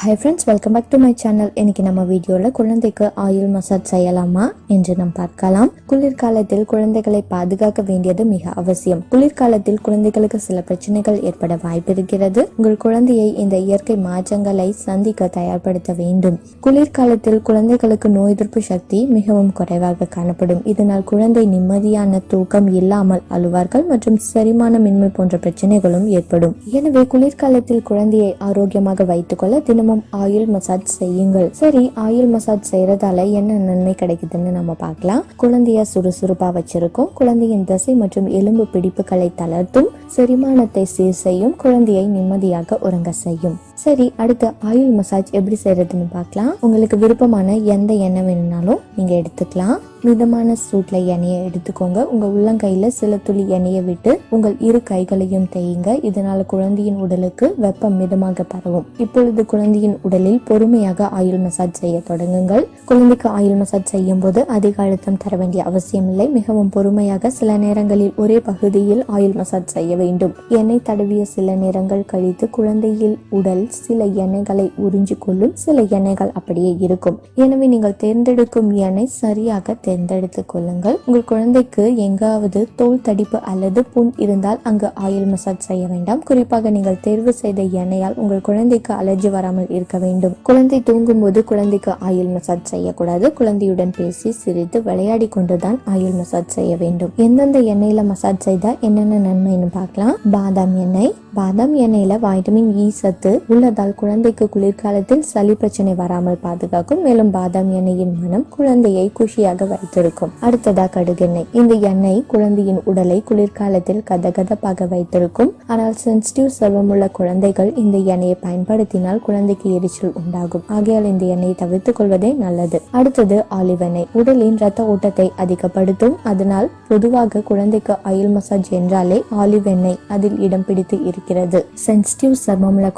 Hi friends welcome back to my channel இன்னைக்கு நம்ம வீடியோவில் குழந்தைக்கு ஆயில் மசாஜ் செய்யலாமா என்று நாம் பார்க்கலாம். குளிர்காலத்தில் குழந்தைகளை பாதுகாக்க வேண்டியது மிக அவசியம். குளிர்காலத்தில் குழந்தைகளுக்கு சில பிரச்சனைகள் ஏற்பட வாய்ப்பு இருக்கிறது உங்கள் குழந்தையை இந்த இயற்கை மாற்றங்களை சந்திக்க தயார்படுத்த வேண்டும். குளிர்காலத்தில் குழந்தைகளுக்கு நோய் எதிர்ப்பு சக்தி மிகவும் குறைவாக காணப்படும். இதனால் குழந்தை நிம்மதியான தூக்கம் இல்லாமல் அழுவார்கள் மற்றும் செரிமானமின்மை போன்ற பிரச்சனைகளும் ஏற்படும். எனவே குளிர்காலத்தில் குழந்தையை ஆரோக்கியமாக வைத்துக்கொள்ள தினமும் ஆயில் மசாஜ் செய்யுங்கள். சரி ஆயில் மசாஜ் செய்யறதால என்ன நன்மை கிடைக்குதுன்னு நம்ம பார்க்கலாம். குழந்தைய சுறுசுறுப்பா வச்சிருக்கும். குழந்தையின் தசை மற்றும் எலும்பு பிடிப்புகளை தளர்த்தும் செரிமானத்தை சீர் செய்யும் குழந்தையை நிம்மதியாக உறங்க செய்யும். சரி அடுத்து ஆயில் மசாஜ் எப்படி செய்யறதுன்னு பார்க்கலாம். உங்களுக்கு விருப்பமான எந்த எண்ணெய் வேணும்னாலும் நீங்கள் எடுத்துக்கலாம். மிதமான சூட்டில் எண்ணெயை எடுத்துக்கோங்க. உங்கள் உள்ளங்கையில் சில துளி எண்ணெயை விட்டு உங்கள் இரு கைகளையும் தேயுங்க. இதனால் குழந்தையின் உடலுக்கு வெப்பம் மிதமாக பரவும். இப்பொழுது குழந்தையின் உடலில் பொறுமையாக ஆயில் மசாஜ் செய்ய தொடங்குங்கள். குழந்தைக்கு ஆயில் மசாஜ் செய்யும் போது அதிக அழுத்தம் தர வேண்டிய அவசியம் இல்லை. மிகவும் பொறுமையாக சில நேரங்களில் ஒரே பகுதியில் ஆயில் மசாஜ் செய்ய வேண்டும். எண்ணெய் தடவிய சில நேரங்கள் கழித்து குழந்தையில் உடல் சில எண்ணெய்களை உறிஞ்சு கொள்ளும் சில எண்ணெய்கள் அப்படியே இருக்கும். எனவே நீங்கள் தேர்ந்தெடுக்கும் எண்ணெய் சரியாக தேர்ந்தெடுத்துக் கொள்ளுங்கள். உங்கள் குழந்தைக்கு எங்காவது தோல் தடிப்பு அல்லது புண் இருந்தால் அங்கு ஆயில் மசாஜ் செய்ய வேண்டாம். குறிப்பாக நீங்கள் தேர்வு செய்த எண்ணெயால் உங்கள் குழந்தைக்கு அலர்ஜி வராமல் இருக்க வேண்டும். குழந்தை தூங்கும் போது குழந்தைக்கு ஆயில் மசாஜ் செய்யக்கூடாது. குழந்தையுடன் பேசி சிரித்து விளையாடி கொண்டுதான் ஆயில் மசாஜ் செய்ய வேண்டும். எந்தெந்த எண்ணெயில மசாஜ் செய்தால் என்னென்ன நன்மைன்னு பார்க்கலாம். பாதாம் எண்ணெய். பாதாம் எண்ணெயில வைட்டமின் இ e சத்து உள்ளதால் குழந்தைக்கு குளிர்காலத்தில் சளி பிரச்சனை வராமல் பாதுகாக்கும். மேலும் பாதாம் எண்ணெயின் மனம் குழந்தையை குஷியாக வைத்திருக்கும். அடுத்ததா கடுகெண்ணெய். இந்த எண்ணெய் குழந்தையின் உடலை குளிர்காலத்தில் கதகதப்பாக வைத்திருக்கும். ஆனால் சென்சிட்டிவ் சர்வமுள்ள குழந்தைகள் இந்த எண்ணெயை பயன்படுத்தினால் குழந்தைக்கு எரிச்சல் உண்டாகும். ஆகையால் இந்த எண்ணெயை தவிர்த்துக் கொள்வதே நல்லது. அடுத்தது ஆலிவ் எண்ணெய். உடலின் ரத்த ஓட்டத்தை அதிகப்படுத்தும். அதனால் பொதுவாக குழந்தைக்கு ஆயில் மசாஜ் என்றாலே ஆலிவ் எண்ணெய் அதில் இடம் பிடித்து இருக்கிறது. சென்சிட்டிவ் சர்மமுள்ள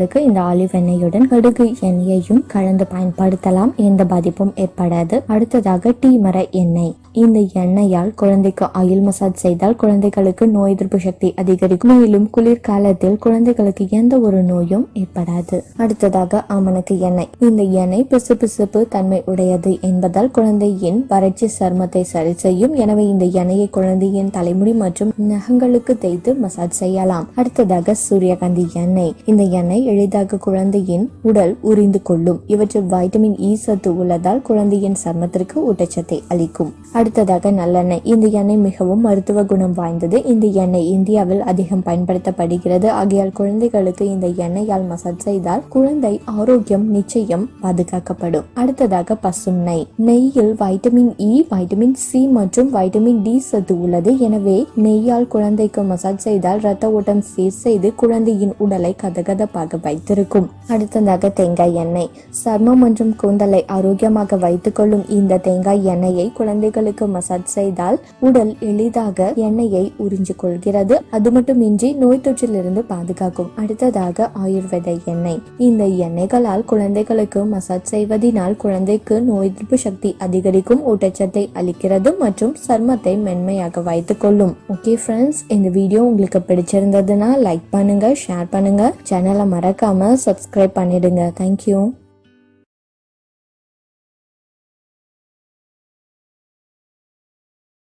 குழந்தைகளுக்கு இந்த ஆலிவ் எண்ணெயுடன் கடுகு எண்ணெயையும் கலந்து பயன்படுத்தலாம். எந்த பாதிப்பும் ஏற்படாது. அடுத்ததாக டீ மர எண்ணெய். இந்த எண்ணெயால் குழந்தைக்கு ஆயில் மசாஜ் செய்தால் குழந்தைகளுக்கு நோய் எதிர்ப்பு சக்தி அதிகரிக்கும். மேலும் குளிர்காலத்தில் குழந்தைகளுக்கு எந்த ஒரு நோயும் ஏற்படாது. அடுத்ததாக ஆமணக்கு எண்ணெய். இந்த எண்ணெய் பிசுபிசுப்பு தன்மை உடையது என்பதால் குழந்தையின் வறட்சி சருமத்தை சரி செய்யும். எனவே இந்த எண்ணெயை குழந்தையின் தலைமுடி மற்றும் நகங்களுக்கு தேய்த்து மசாஜ் செய்யலாம். அடுத்ததாக சூரியகாந்தி எண்ணெய். இந்த எண்ணெய் எளிதாக குழந்தையின் உடல் உறிந்து கொள்ளும். இவற்றில் வைட்டமின் இ e சத்து உள்ளதால் குழந்தையின் சர்மத்திற்கு ஊட்டச்சத்தை அளிக்கும். அடுத்ததாக நல்லெண்ணெய். இந்த எண்ணெய் மிகவும் மருத்துவ குணம் வாய்ந்தது. இந்த எண்ணெய் இந்தியாவில் அதிகம் பயன்படுத்தப்படுகிறது. ஆகையால் குழந்தைகளுக்கு இந்த எண்ணெயால் மசாஜ் செய்தால் குழந்தை ஆரோக்கியம் நிச்சயம் பாதுகாக்கப்படும். அடுத்ததாக பசும் நெய் நெய்யில் வைட்டமின் இ வைட்டமின் சி மற்றும் வைட்டமின் டி சத்து உள்ளது. எனவே நெய்யால் குழந்தைக்கு மசாஜ் செய்தால் ரத்த ஓட்டம் சீர் செய்து குழந்தையின் உடலை கதகதப்பாக வைத்திருக்கும். அடுத்ததாக தேங்காய் எண்ணெய். சர்மம் மற்றும் கூந்தலை ஆரோக்கியமாக வைத்துக் கொள்ளும் இந்த தேங்காய் எண்ணெயை குழந்தைகளுக்கு மசாஜ் செய்தால் உடல் எளிதாக எண்ணெயை உறிஞ்சு கொள்கிறது அது மட்டுமின்றி நோய் தொற்றிலிருந்து பாதுகாக்கும். அடுத்ததாக ஆயுர்வேத எண்ணெய். இந்த எண்ணெய்களால் குழந்தைகளுக்கு மசாஜ் செய்வதினால் குழந்தைக்கு நோய் எதிர்ப்பு சக்தி அதிகரிக்கும் ஊட்டச்சத்தை அளிக்கிறது மற்றும் சர்மத்தை மென்மையாக வைத்துக் கொள்ளும் ஓகே ஃப்ரெண்ட்ஸ் இந்த வீடியோ உங்களுக்கு பிடிச்சிருந்ததுன்னா லைக் பண்ணுங்க ஷேர் பண்ணுங்க. சேனலை மறக்காமல் சப்ஸ்கிரைப் பண்ணிடுங்க. தேங்க்யூ